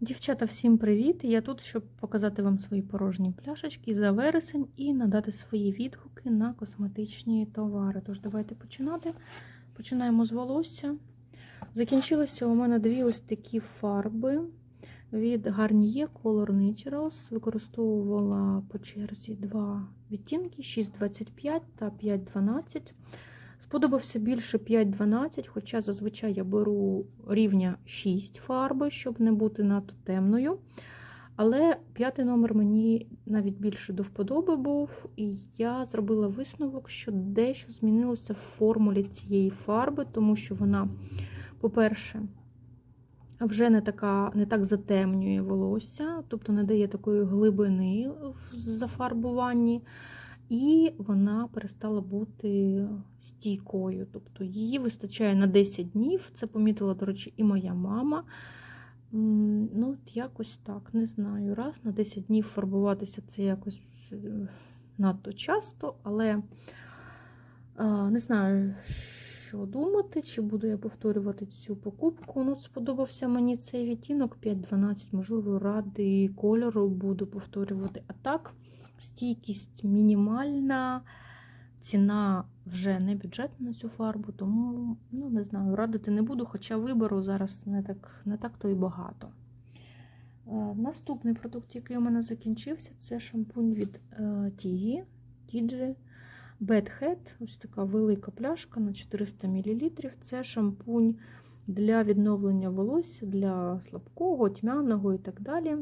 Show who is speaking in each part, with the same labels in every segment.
Speaker 1: Дівчата, всім привіт! Я тут, щоб показати вам свої порожні пляшечки за вересень і надати свої відгуки на косметичні товари. Тож, давайте починати. Починаємо з волосся. Закінчилися у мене дві ось такі фарби від Garnier Color Naturals. Використовувала по черзі два відтінки: 6,25 та 5,12. Сподобався більше 5-12, хоча зазвичай я беру рівня 6 фарби, щоб не бути надто темною. Але п'ятий номер мені навіть більше до вподоби був, і я зробила висновок, що дещо змінилося в формулі цієї фарби, тому що вона, по-перше, вже не така, не так затемнює волосся, тобто не дає такої глибини в зафарбуванні. І вона перестала бути стійкою. Тобто її вистачає на 10 днів. Це помітила, до речі, і моя мама. Ну, от якось так, не знаю. Раз на 10 днів фарбуватися це якось е, надто часто, але не знаю, що думати, чи буду я повторювати цю покупку. Ну, сподобався мені цей відтінок 5-12, можливо, ради кольору буду повторювати. А так. Стійкість мінімальна, ціна вже не бюджетна на цю фарбу, тому ну, не знаю, радити не буду, хоча вибору зараз не так не так то і багато. Е, наступний продукт, який у мене закінчився, це шампунь від Тігі Тіджі Bad. Ось така велика пляшка на 400 мл. Це шампунь для відновлення волосся, для слабкого, тьмяного і так далі.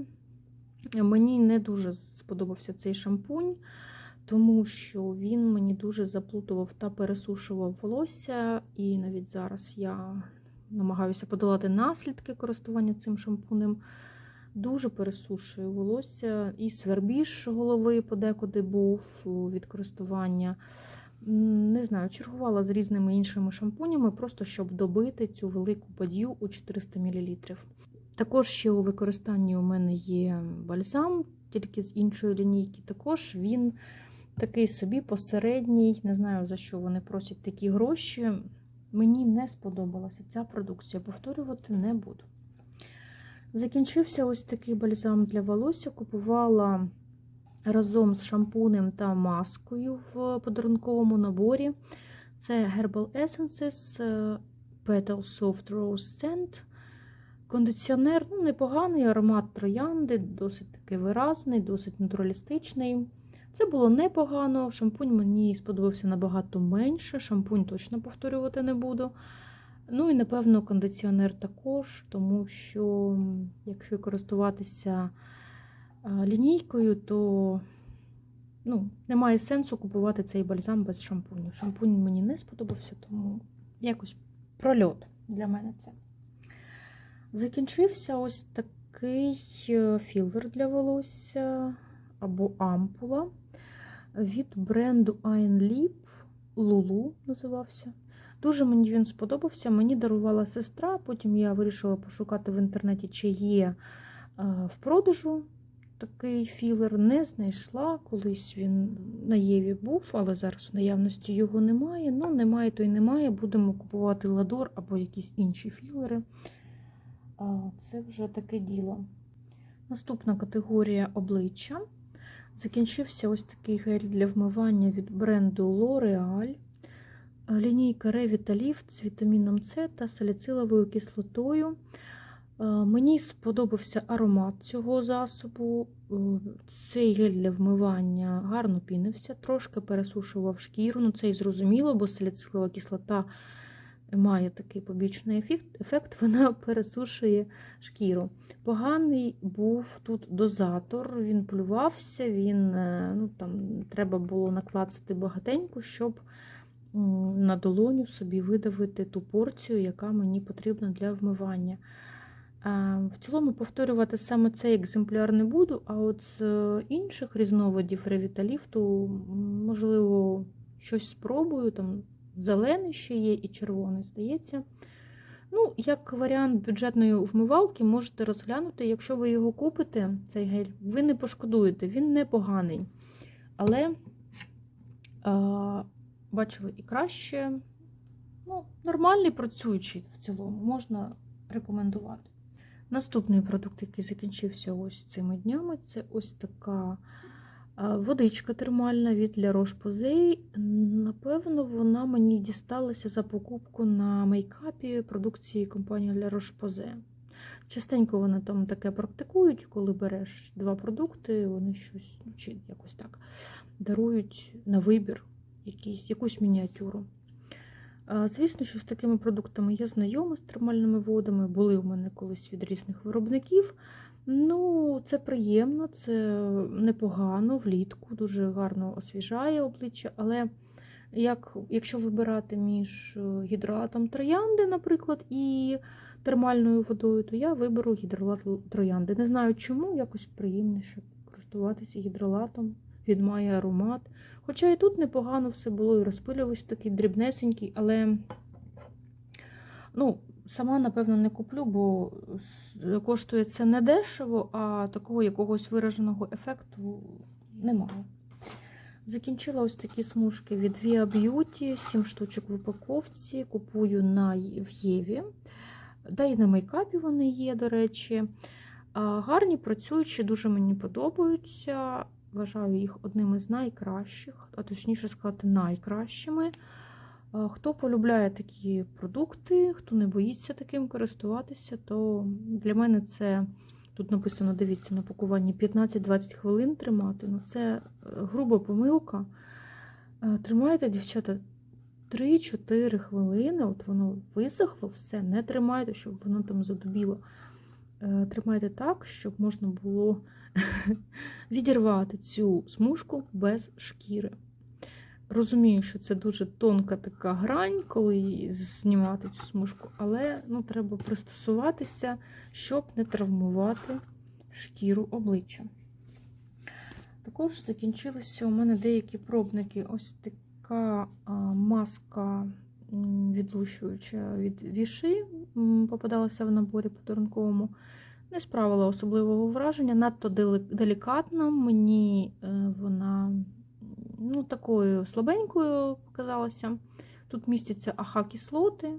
Speaker 1: Мені не дуже сподобався цей шампунь, тому що він мені дуже заплутував та пересушував волосся, і навіть зараз я намагаюся подолати наслідки користування цим шампунем. Дуже пересушує волосся, і свербіж голови подекуди був від користування. Не знаю, чергувала з різними іншими шампунями, просто щоб добити цю велику бадью у 400 мл. Також ще у використанні у мене є бальзам, тільки з іншої лінійки. Також він такий собі посередній, не знаю, за що вони просять такі гроші. Мені не сподобалася ця продукція, повторювати не буду. Закінчився ось такий бальзам для волосся. Купувала разом з шампунем та маскою в подарунковому наборі. Це Herbal Essences е, Petal Soft Rose Scent. Кондиціонер ну, непоганий, аромат троянди, досить такий виразний, досить натуралістичний. Це було непогано. Шампунь мені сподобався набагато менше. Шампунь точно повторювати не буду. Ну і, напевно, кондиціонер також, тому що, якщо користуватися лінійкою, то ну, немає сенсу купувати цей бальзам без шампуню. Шампунь мені не сподобався, тому якось прольот для мене це. Закінчився ось такий е, філер для волосся або ампула від бренду Lip Lulu називався. Дуже мені він сподобався. Мені дарувала сестра, потім я вирішила пошукати в інтернеті, чи є е, в продажу такий філер. Не знайшла. Колись він на Єві був, але зараз в наявності його немає. Ну, немає, то й немає. Будемо купувати ладор або якісь інші філери. Це вже таке діло. Наступна категорія обличчя. Закінчився ось такий гель для вмивання від бренду L'Oreal. Лінійка Revitalift з вітаміном С та саліциловою кислотою. Мені сподобався аромат цього засобу. Цей гель для вмивання гарно пінився, трошки пересушував шкіру. Ну, це і зрозуміло, бо саліцилова кислота має такий побічний ефект, ефект вона пересушує шкіру. Поганий був тут дозатор, він плювався, він, е, ну, там, треба було наклацати багатенько, щоб на долоню собі видавити ту порцію, яка мені потрібна для вмивання. В цілому повторювати саме цей екземпляр не буду, а от з інших різновидів ревіталіфту, можливо, щось спробую. там Зелений ще є і червоний, здається. Ну, як варіант бюджетної вмивалки, можете розглянути, якщо ви його купите, цей гель, ви не пошкодуєте, він непоганий. Але, а, бачили і краще. Ну, Нормальний працюючий в цілому, можна рекомендувати. Наступний продукт, який закінчився ось цими днями, це ось така водичка термальна від La Roche-Posay. Напевно, вона мені дісталася за покупку на мейкапі продукції компанії La Roche-Posay. Частенько вони там таке практикують, коли береш два продукти, вони щось ну, чи якось так дарують на вибір якісь, якусь мініатюру. Звісно, що з такими продуктами я знайома з термальними водами, були в мене колись від різних виробників. Ну, це приємно, це непогано влітку, дуже гарно освіжає обличчя, але як, якщо вибирати між е, гідратом троянди, наприклад, і термальною водою, то я виберу гідролат троянди. Не знаю чому, якось приємніше користуватися гідролатом, він має аромат. Хоча і тут непогано все було, і розпилювач такий дрібнесенький, але ну, сама, напевно, не куплю, бо коштує це не дешево, а такого якогось вираженого ефекту немає. Закінчила ось такі смужки від Via Beauty, 7 штучок в упаковці. Купую на в Єві. Да і на мейкапі вони є, до речі. Гарні, працюючі, дуже мені подобаються. Вважаю їх одним із найкращих, а точніше сказати, найкращими. Хто полюбляє такі продукти, хто не боїться таким користуватися, то для мене це тут написано: дивіться, на пакуванні 15-20 хвилин тримати. Ну, це е, груба помилка. Е, Тримайте, дівчата, 3-4 хвилини, от воно висохло, все, не тримайте, щоб воно там задубіло. Е, Тримайте так, щоб можна було відірвати цю смужку без шкіри. Розумію, що це дуже тонка така грань, коли знімати цю смужку, але ну, треба пристосуватися, щоб не травмувати шкіру обличчя. Також закінчилися у мене деякі пробники. Ось така маска відлущуюча від віши попадалася в наборі подарунковому. Не справила особливого враження, надто делікатна. Мені е, вона ну, такою слабенькою показалася. Тут містяться АХ-кислоти,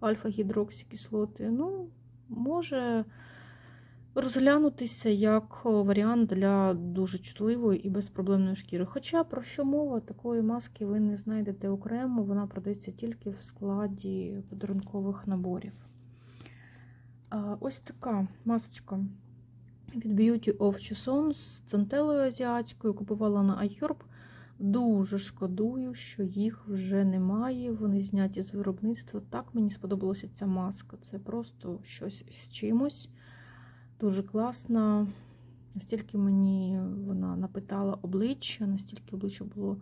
Speaker 1: альфа-гідроксикислоти. Ну, може розглянутися як варіант для дуже чутливої і безпроблемної шкіри. Хоча, про що мова, такої маски ви не знайдете окремо, вона продається тільки в складі подарункових наборів. Ось така масочка від Beauty of Chison з центелою азіатською. Купувала на iHerb. Дуже шкодую, що їх вже немає. Вони зняті з виробництва. Так мені сподобалася ця маска. Це просто щось з чимось. Дуже класна. Настільки мені вона напитала обличчя, настільки обличчя було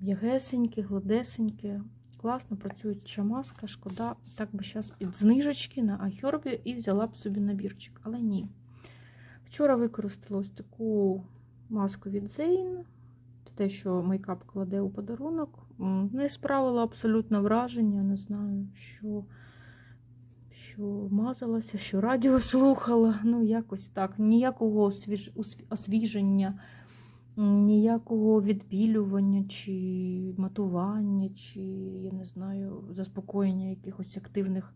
Speaker 1: м'ягесеньке, гладесеньке. Класно працююча маска, шкода. Так би зараз під знижечки на iHerb і взяла б собі набірчик, але ні. Вчора використала ось таку маску від Zane. Те, що мейкап кладе у подарунок. Не справила абсолютно враження, не знаю, що, що мазалася, що радіо слухала. Ну, якось так. Ніякого освіж... освіження, ніякого відбілювання, чи матування, чи, я не знаю, заспокоєння якихось активних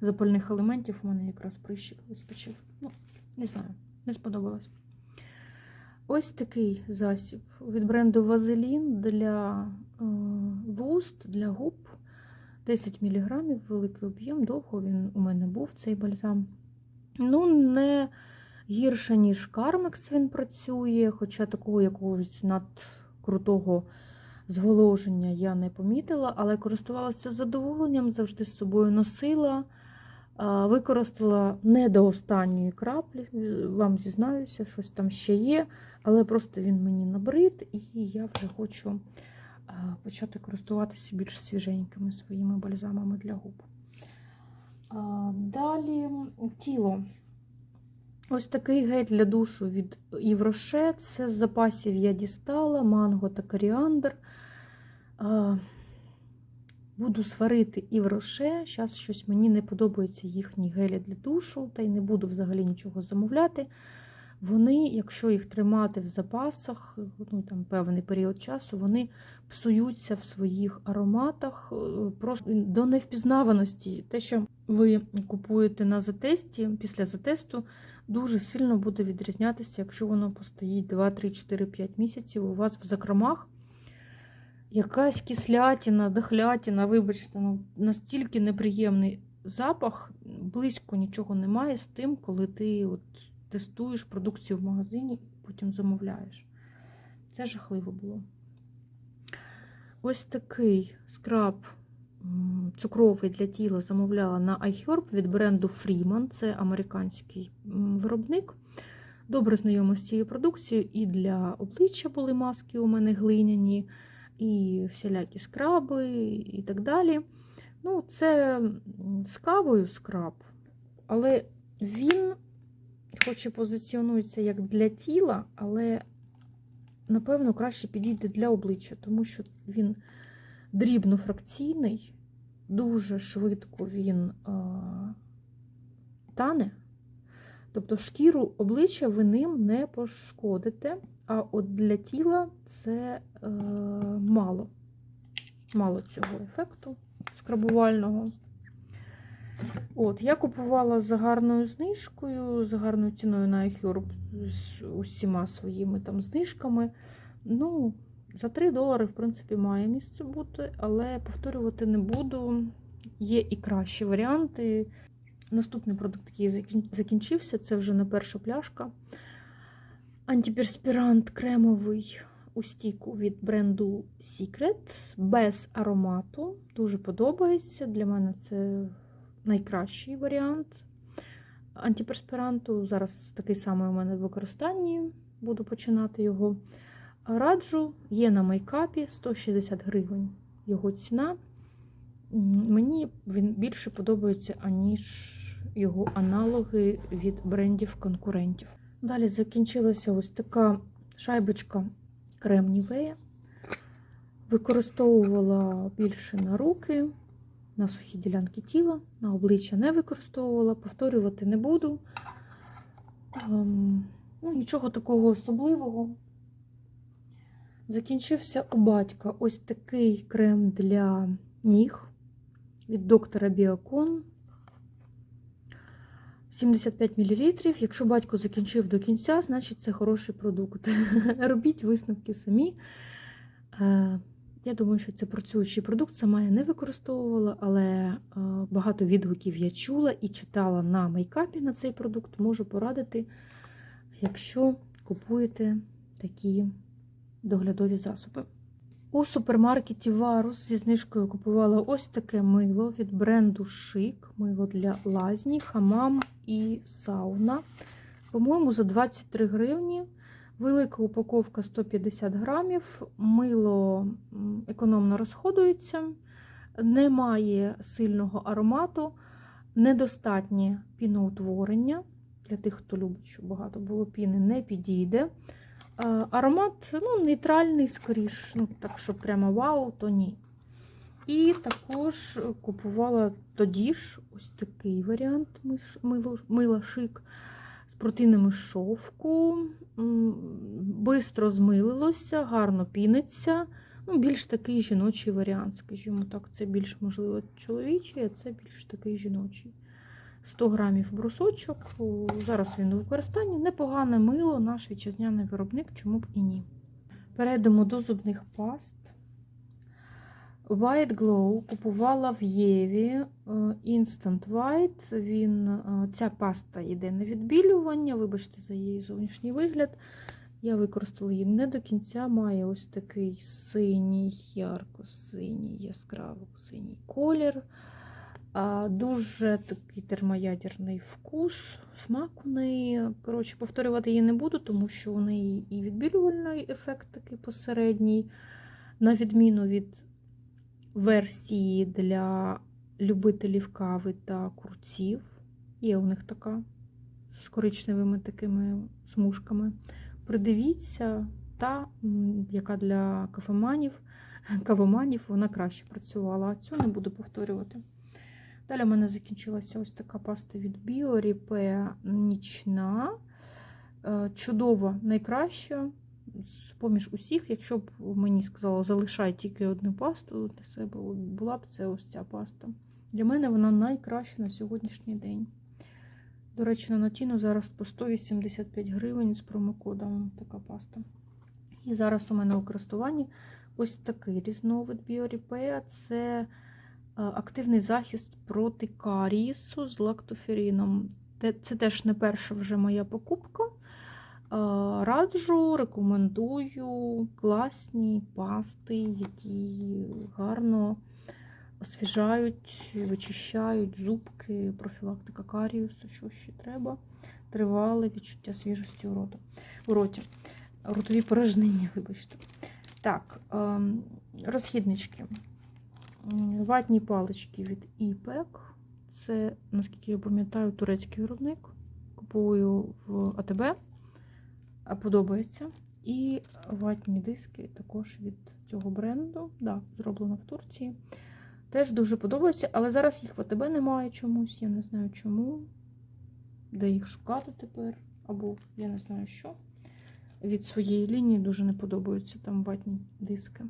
Speaker 1: запальних елементів. У мене якраз прищик вискочив. Ну, не знаю, не сподобалось. Ось такий засіб від бренду Вазелін для е, вуст, для губ. 10 мг, великий об'єм, довго він у мене був цей бальзам. Ну, не гірше, ніж Кармекс він працює, хоча такого якогось надкрутого зволоження я не помітила, але користувалася задоволенням, завжди з собою носила. Використала не до останньої краплі, вам зізнаюся, щось там ще є, але просто він мені набрид, і я вже хочу почати користуватися більш свіженькими своїми бальзамами для губ. Далі тіло. Ось такий гель для душу від Євроше. Це з запасів я дістала, манго та коріандр. Буду сварити і в роше. Зараз щось мені не подобаються їхні гелі для душу, та й не буду взагалі нічого замовляти. Вони, якщо їх тримати в запасах, ну там певний період часу, вони псуються в своїх ароматах е, просто до невпізнаваності. Те, що ви купуєте на затесті, після затесту дуже сильно буде відрізнятися, якщо воно постоїть 2, 3, 4, 5 місяців у вас в закромах. Якась кислятина, дохлятина, вибачте, ну, настільки неприємний запах, близько нічого немає з тим, коли ти от тестуєш продукцію в магазині, потім замовляєш. Це жахливо було. Ось такий скраб цукровий для тіла замовляла на iHerb від бренду Freeman. Це американський виробник. Добре знайома з цією продукцією. І для обличчя були маски у мене глиняні, і всілякі скраби, і так далі. Ну, це з кавою скраб, але він, хоч і позиціонується як для тіла, але напевно, краще підійде для обличчя, тому що він дрібнофракційний, дуже швидко він а, тане. Тобто шкіру обличчя ви ним не пошкодите, а от для тіла це е, мало. Мало цього ефекту скрабувального. От, Я купувала за гарною знижкою, за гарною ціною на iHerb з усіма своїми там знижками. Ну, за 3 долари, в принципі, має місце бути, але повторювати не буду. Є і кращі варіанти. Наступний продукт, який закінчився, це вже не перша пляшка. Антиперспірант кремовий у стіку від бренду Secret без аромату. Дуже подобається. Для мене це найкращий варіант антиперспіранту. Зараз такий самий у мене в використанні, буду починати його. Раджу, є на мейкапі 160 гривень його ціна. Мені він більше подобається, аніж його аналоги від брендів конкурентів. Далі закінчилася ось така шайбочка крем Нівея. Використовувала більше на руки, на сухі ділянки тіла, на обличчя не використовувала, повторювати не буду. Ем, ну, нічого такого особливого. Закінчився у батька ось такий крем для ніг від доктора Біокон. 75 мл. Якщо батько закінчив до кінця, значить це хороший продукт. Робіть висновки самі. Е, Я думаю, що це працюючий продукт, сама я не використовувала, але е, багато відгуків я чула і читала на мейкапі на цей продукт. Можу порадити, якщо купуєте такі доглядові засоби. У супермаркеті Варус зі знижкою купувала ось таке мило від бренду Шик. Мило для лазні, хамам і сауна. По-моєму, за 23 гривні. Велика упаковка 150 грамів. Мило економно розходується, немає сильного аромату, недостатнє піноутворення. Для тих, хто любить, щоб багато було піни, не підійде. Аромат ну, нейтральний, скоріш, ну, так що прямо вау, то ні. І також купувала тоді ж ось такий варіант мило- мила шик з протинами шовку. Бистро змилилося, гарно піниться. Ну, більш такий жіночий варіант, скажімо так. Це більш, можливо, чоловічий, а це більш такий жіночий. 100 грамів брусочок. Зараз він у використанні. Непогане мило, наш вітчизняний виробник, чому б і ні. Перейдемо до зубних паст. White Glow купувала в Єві е, Instant White. Він, е, ця паста йде на відбілювання. Вибачте за її зовнішній вигляд. Я використала її не до кінця. Має ось такий синій, ярко-синій, яскраво синій колір. Дуже такий термоядерний вкус, смак у неї. Коротше, повторювати її не буду, тому що у неї і відбілювальний ефект такий посередній, на відміну від версії для любителів кави та курців. Є у них така з коричневими такими смужками. Придивіться, та, яка для кафеманів, кавоманів, вона краще працювала, а цю не буду повторювати. Далі в мене закінчилася ось така паста від Bio нічна. Е, Чудова, найкраща. З поміж усіх, якщо б мені сказали, залишай тільки одну пасту для себе, була б це ось ця паста. Для мене вона найкраща на сьогоднішній день. До речі, на Натіно зараз по 185 гривень з промокодом така паста. І зараз у мене у користуванні ось такий різновид Біоріпея. Це активний захист проти карісу з лактоферіном. Це теж не перша вже моя покупка. Е, Раджу, рекомендую класні пасти, які гарно освіжають, вичищають зубки, профілактика каріусу, що ще треба. Тривале відчуття свіжості у, роту, у роті. Ротові порожнення, вибачте. Так, ем, розхіднички. Ватні палички від ІПЕК. Це, наскільки я пам'ятаю, турецький виробник. Купую в АТБ. А Подобається. І ватні диски також від цього бренду. Да, зроблено в Турції. Теж дуже подобається, але зараз їх в АТБ немає чомусь. Я не знаю чому. Де їх шукати тепер? Або я не знаю що. Від своєї лінії дуже не подобаються там ватні диски.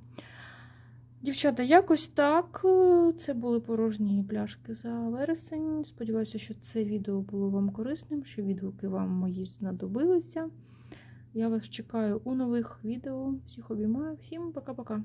Speaker 1: Дівчата, якось так. Е, Це були порожні пляшки за вересень. Сподіваюся, що це відео було вам корисним, що відгуки вам мої знадобилися. Я вас чекаю у нових відео. Всіх обіймаю. Всім пока-пока.